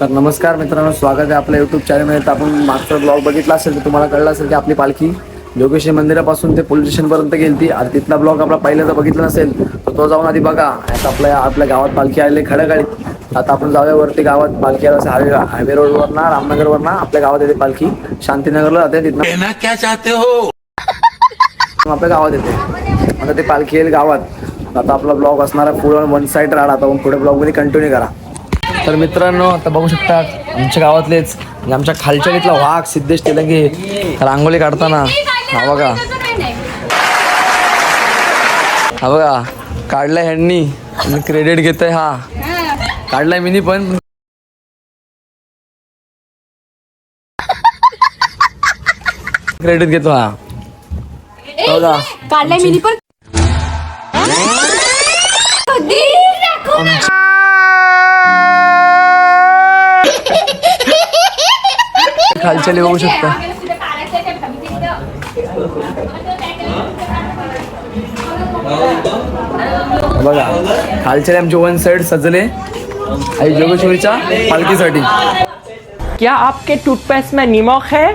तर नमस्कार मित्रांनो स्वागत आहे आपल्या युट्यूब चॅनलमध्ये तर आपण मागचा ब्लॉग बघितला असेल तर तुम्हाला कळलं असेल की आपली पालखी जोगेश्वरी मंदिरापासून ते पोलीस स्टेशनपर्यंत गेली आणि तिथला ब्लॉग आपला पहिला जर बघितला नसेल तर तो जाऊन आधी बघा. आता आपल्या आपल्या गावात पालखी आलेली खडगाडीत आता आपण जाऊया वरती गावात. पालखी आला हायवे हायवे रोडवरनं रामनगरवरनं आपल्या गावात येते पालखी. शांतीनगरला जाते क्या चाहते हो? आपल्या गावात येते. आता ते पालखी येईल गावात. आता आपला ब्लॉग असणार आहे पुढे वन साईड राहा. आता पुढे ब्लॉगमध्ये कंटिन्यू करा. तर मित्रांनो आता बघू शकता आमच्या गावातलेच म्हणजे आमच्या खालच्या इथला वाघ सिद्धेश तेलंगे रांगोळी काढताना हा बघा. हा बघा काढलाय ह्यांनी आणि क्रेडिट घेतोय हा. काढलाय मिनी पण. क्रेडिट घेतो हा. बघा. काढलाय मिनी पण. कधी चले हो सकता बघू शकता बघा खालच्या आमचे वन साइड सजले। आणि जोगेश्वरीच्या पालखीसाठी। क्या आपके टूथपेस्ट में निमक है?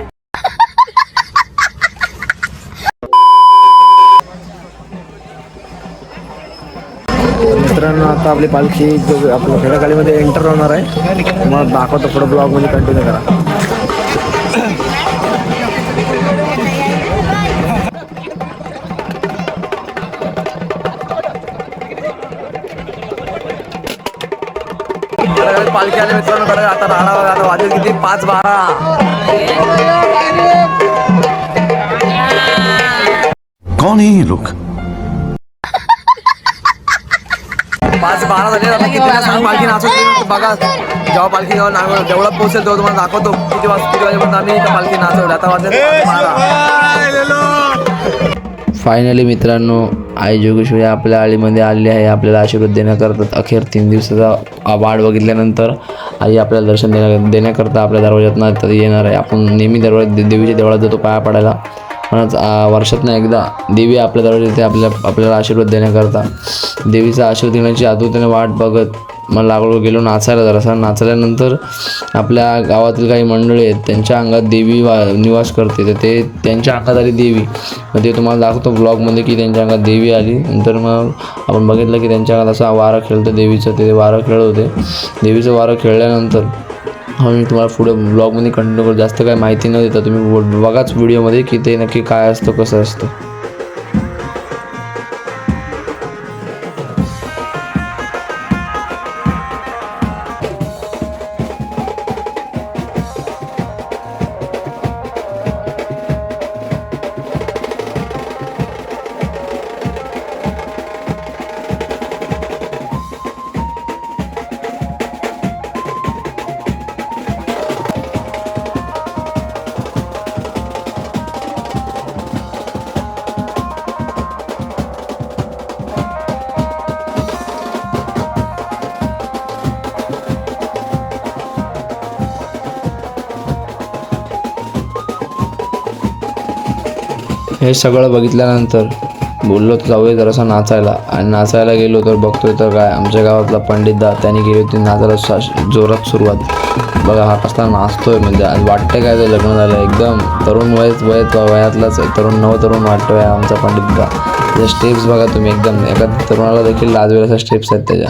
मित्रांनो आता आपली पालखी आपलं आपल्या खेडाखालीमध्ये एंटर होणार आहे. मग दाखवतो पुढे ब्लॉगमध्ये कंटिन्यू करा. पालखी आले मित्रांनो कडे आता राडा आता वाजेल किती? पाच बारा. कौन है ये लोग? पाच बारा झाले आता किती वेळा सांग पालखी नाचत होती ना, बघा. जेव्हा पालखी जेव्हा नाग देवळात पोहोचेल तेव्हा तुम्हाला दाखवतो. किती वाज किती वाजेपर्यंत आम्ही पालखी नाचवली आता वाजले फायनली मित्रांनो आई जोगेश्वरी आपल्या आळीमध्ये आलेली आहे. आपल्याला आशीर्वाद देण्याकरता अखेर तीन दिवसाचा वाढ बघितल्यानंतर आई आपल्याला दर्शन देण्या देण्याकरता आपल्या दरवाज्यातनं तर येणार आहे. आपण नेहमी दरवाजा देवीच्या देवळात जातो पाया पडायला. म्हणूनच वर्षातनं एकदा देवी आपल्या दरवाजा येते आपल्या आपल्याला आशीर्वाद देण्याकरता देवीचा आशीर्वाद घेण्याची आतुरतेने वाट बघत मग लागलो गेलो नाचायला जरासा नाचल्यानंतर आपल्या गावातील काही मंडळी आहेत त्यांच्या अंगात देवी वा निवास करते. तर ते त्यांच्या अंगात आली देवी. मग ते तुम्हाला दाखवतो ब्लॉगमध्ये की त्यांच्या अंगात देवी आली. नंतर मग आपण बघितलं की त्यांच्या अंगात असा वारं खेळतं देवीचं. ते वारं खेळत होते. देवीचं वारं खेळल्यानंतर हा मी तुम्हाला पुढे ब्लॉगमध्ये कंटिन्यू करू. जास्त काही माहिती न देता तुम्ही बघाच व्हिडिओमध्ये की ते नक्की काय असतं कसं असतं. हे सगळं बघितल्यानंतर बोललो तर जाऊया जरासा नाचायला. आणि नाचायला गेलो तर बघतोय तर काय आमच्या गावातला पंडितदा त्यांनी केली होती नाचायला सा- जोरात सुरुवात. बघा हा कसला नाचतोय म्हणजे आज वाटतंय काय ते लग्न झालं एकदम तरुण वयत वयत वयातलाच आहे. तरुण नव तरुण वाटतोय आमचा पंडितदा. त्या स्टेप्स बघा तुम्ही एकदम एका तरुणाला देखील लाजवेल अशा स्टेप्स आहेत त्याच्या.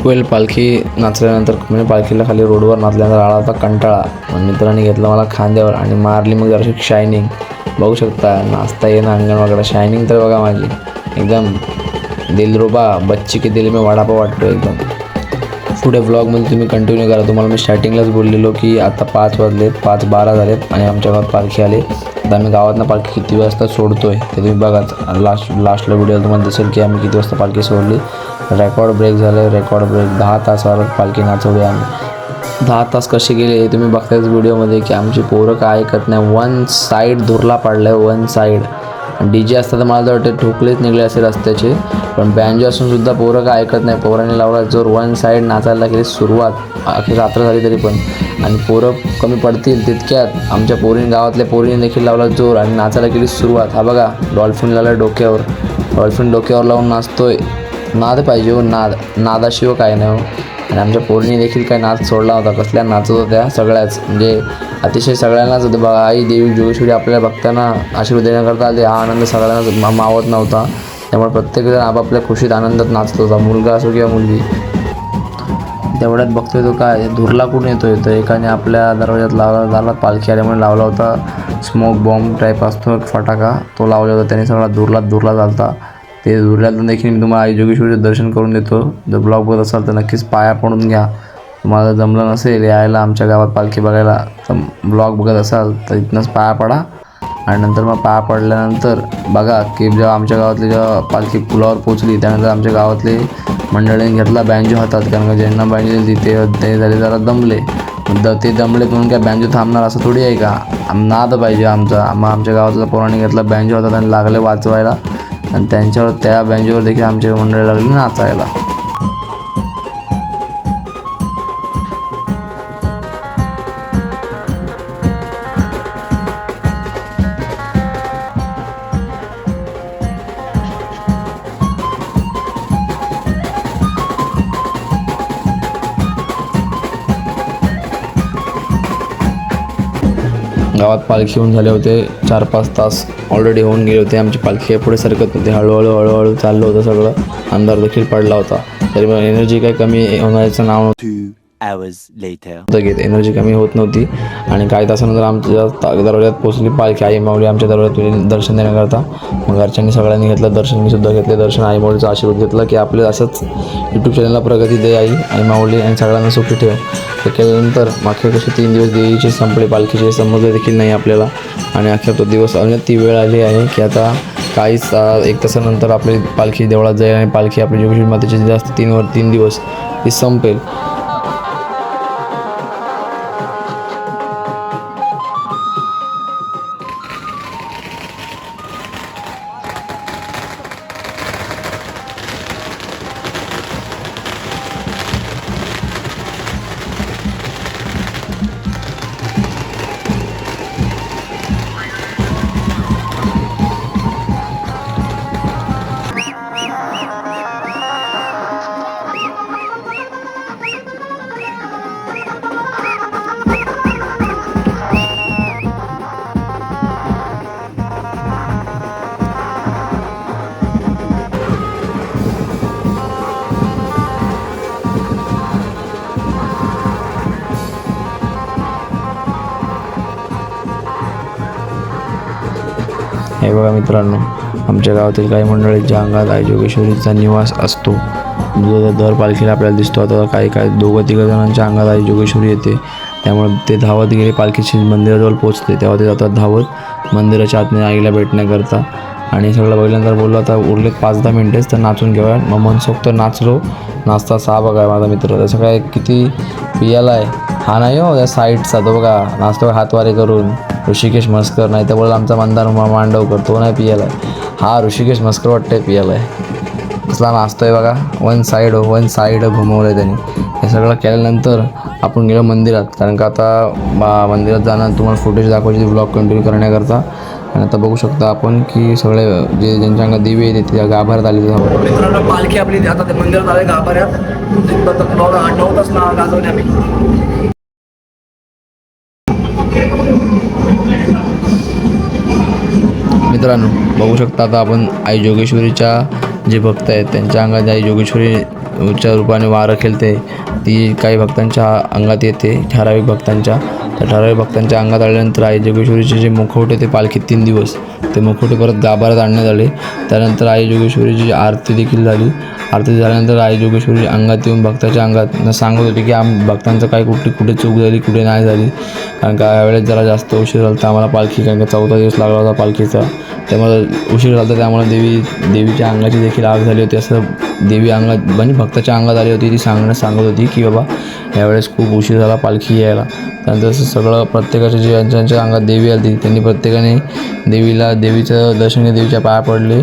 खूप वेळ पालखी नाचल्यानंतर म्हणजे पालखीला खाली रोडवर नाचल्यानंतर आला होता कंटाळा. मित्रांनी घेतला मला खांद्यावर आणि मारली. मग जराशी शायनिंग बघू शकता नाचता येणं अंगण वगैरे शायनिंग तर बघा माझी. एकदम दिलरुबा बच्ची की दिल मी वाढापा वाटतो एकदम. पुढे व्लॉगमध्ये तुम्ही कंटिन्यू करा. तुम्हाला मी स्टार्टिंगलाच बोललेलो की आता पाच वाजले पाच बारा झालेत आणि आमच्या गावात पालखी आली. आता आम्ही गावातनं पालखी किती वाजता सोडतोय ते तुम्ही बघाच लास्ट लास्टला व्हिडिओ तुम्हाला दिसेल की आम्ही किती वाजता पालखी सोडली. रेकॉर्ड ब्रेक झालं रेकॉर्ड ब्रेक दहा तासावर पालखी नाचवली आम्ही. दहा तास कसे गेले हे तुम्ही बघतायच व्हिडिओमध्ये की आमची पोरं काय ऐकत नाही. वन साईड धुरला आहे वन साईड डी जे असतात तर मला तर वाटतं ठोकलेच निघले असे रस्त्याचे. पण बँजो असून सुद्धा पोरं काय ऐकत नाही. पोरांनी लावला जोर. वन साईड नाचायला केली सुरुवात. अखेर रात्र झाली तरी पण. आणि पोरं कमी पडतील तितक्यात. आमच्या पोरीने गावातल्या पोरीने देखील लावला जोर आणि नाचायला गेली सुरुवात. हा बघा डॉल्फिन लावला डोक्यावर. डॉल्फिन डोक्यावर लावून नाचतोय. नाद पाहिजे हो नाद. नादाशिवाय काय नाही हो. आणि आमच्या पोरणी देखील काय नाच सोडला होता. कसल्या नाचत होत्या? सगळ्याच. म्हणजे अतिशय सगळ्यांनाच होतं बघा. आई देवी जोगेश्वरी आपल्या भक्तांना आशीर्वाद देण्याकरता ते हा आनंद सगळ्यांनाच मा- मावत नव्हता. त्यामुळे प्रत्येकजण आपापल्या खुशीत आनंदात नाचत होता. मुलगा असो किंवा मुलगी. तेवढ्यात बघतोय तो काय? धुरला कुठून येतोय? तर एकाने आपल्या दरवाज्यात लावला झाला पालखी आल्यामुळे लावला होता. स्मोक बॉम्ब टाईप असतो एक फटाका. तो लावला होता. त्याने सगळा धुरला धुरला होता ते धुरल्यातून देखील मी तुम्हाला आई जोगेश्वरीचं दर्शन करून देतो. जर ब्लॉग बघत असाल तर नक्कीच पाया पडून घ्या. तुम्हाला जमलं नसेल यायला आमच्या गावात पालखी बघायला तर ब्लॉग बघत असाल तर इथनंच पाया पडा. आणि नंतर मग पाया पडल्यानंतर बघा की जेव्हा आमच्या गावातली जेव्हा पालखी पुलावर पोचली त्यानंतर आमच्या गावातले मंडळीने घेतला बँजो हातात कारण का ज्यांना बँजो दिली ते ते झाले जरा दमले. द ते दमले म्हणून काय बँजो थांबणार असं थोडी आहे का? नाद पाहिजे आमचा. मग आमच्या गावातल्या पोरांनी घेतला बँजो हातात आणि लागले वाचवायला. आणि त्यांच्यावर त्या बेंचवर देखील आमचे मंडळी लागली नाचायला. गावात पालखी होऊन झाले होते चार पाच तास. ऑलरेडी होऊन गेले होते. आमची पालखी पुढे सरकत होती हळूहळू हळूहळू चाललं होतं सगळं. अंधार देखील पडला होता. तरी मग एनर्जी काही कमी होण्याचं नाव नव्हतं. घेत एनर्जी कमी होत नव्हती. आणि काही तासानंतर आमच्या दरवाज्यात पोचली पालखी आई माऊली आमच्या दरवाज्यात दर्शन देण्याकरता. मग घरच्यांनी सगळ्यांनी घेतलं दर्शन मी सुद्धा घेतले. दर्शन आई माऊलीचा आशीर्वाद घेतला की आपले असंच यूट्यूब चॅनलला प्रगती दे आई आई माऊली आणि सगळ्यांना सुखी ठेव. ते केल्यानंतर मागच्या कसे तीन दिवस देवीचे संपले पालखीचे समजले देखील नाही आपल्याला. आणि अखेर तो दिवस आणि ती वेळ आली आहे की आता काहीच एक तासानंतर आपली पालखी देवळात जाईल आणि पालखी आपली जोगेश्वरी मातेची जी असते तीनवर तीन दिवस ती संपेल. बघा मित्रांनो आमच्या गावातील काही मंडळींच्या अंगात आई जोगेश्वरीचा निवास असतो. जो दर पालखीला आपल्याला दिसतो. आता काही काही दोघं तिघं जणांच्या अंगात आई जोगेश्वरी येते. त्यामुळे ते धावत गेले पालखीची मंदिराजवळ पोचते तेव्हा ते जातात धावत मंदिराच्या आतने आईला भेटण्याकरता आणि सगळं बघितल्यानंतर बोललो आता उरले पाच दहा मिनटेच तर नाचून घेऊया. मग मनसोक्त नाचलो. नाचता सहा बघा माझा मित्र. त्याचं काय किती पियाला आहे. हा नाही हो त्या साईडचा तो बघा. नाचतो हातवारे करून. ऋषिकेश मस्कर नाही तर बोला आमचा मंदार मा- मांडवकर तो नाही पियाला आहे. हा ऋषिकेश मस्कर वाटतंय पियाला आहे. कसला आहे बघा. वन साईड वन साईड घुमवलं आहे त्यांनी. हे सगळं केल्यानंतर आपण गेलो मंदिरात. कारण का आता बा मंदिरात जाणं तुम्हाला फुटेज दाखवायची ब्लॉग कंटिन्यू करण्याकरता. आणि आता बघू शकता आपण की सगळे जे ज्यांच्या अंगात देवी आहे ते गाभाऱ्यात आलेले धावत मित्रांनो पालखी आपली आता ते मंदिरात आले गाभाऱ्यात ब्लॉग नऊ तास ना गाजवले आम्ही. मित्रांनो बघू शकता आता आपण आई जोगेश्वरीच्या जे भक्त आहेत त्यांच्या अंगात आई जोगेश्वरीच्या रूपाने वारं खेळते. ती काही भक्तांच्या अंगात येते ठराविक भक्तांच्या. तर ठराविक भक्तांच्या अंगात आल्यानंतर आई जोगेश्वरीचे जे मुखवटे ते पालखीत तीन दिवस ते मुखवटे परत गाभाऱ्यात आणण्यात आले. त्यानंतर आई जोगेश्वरीची जी आरती देखील झाली आरती झाल्यानंतर आई जोगेश्वरी अंगात येऊन भक्ताच्या अंगात सांगत होती की आम भक्तांचं काय कुठे कुठे चूक झाली कुठे नाही झाली. कारण का यावेळेस जरा जास्त उशीर झाला तर आम्हाला पालखी कारण का चौथा दिवस लागला होता पालखीचा. त्यामुळे उशीर झाला होता त्यामुळे देवी देवीच्या अंगाची देखील आग झाली होती. असं देवी अंगात म्हणजे भक्ताच्या अंगात आली होती ती सांगणं सांगत होती की बाबा यावेळेस खूप उशीर झाला पालखी यायला. त्यानंतर असं सगळं प्रत्येकाच्या जे यांच्या अंगात देवी आली त्यांनी प्रत्येकाने देवीला देवीचं दर्शन देवीच्या पाया पडले.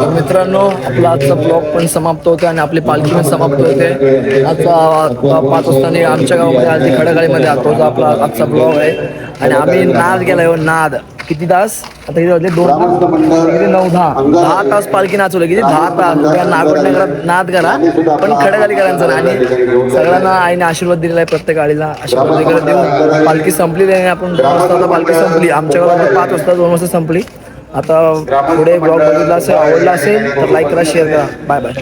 तर मित्रांनो आपला आजचा ब्लॉग पण समाप्त होतो आणि आपली पालखी पण समाप्त होते. आजचा पाच वाजतानी आमच्या गावामध्ये आज खडगाळीमध्ये आतो जो आपला आजचा ब्लॉग आहे. आणि आम्ही नाद गेलाय हो, नाद. किती तास? आता किती वाजले? दोन किती? नऊ दहा. दहा तास पालखी नाचवलं. किती? दहा तास. त्या नाद करा. पण खडगाली करायचं आणि सगळ्यांना आईने आशीर्वाद दिलेला आहे प्रत्येक आळीला. आशीर्वाद वगैरे देऊन पालखी संपली आहे. आपण दोन वाजता पालखी संपली. आमच्या गावात पाच वाजता दोन वाजता संपली. आता पुढे ब्लॉग बघितला असेल आवडला असेल तर लाईक करा शेअर करा. Bye bye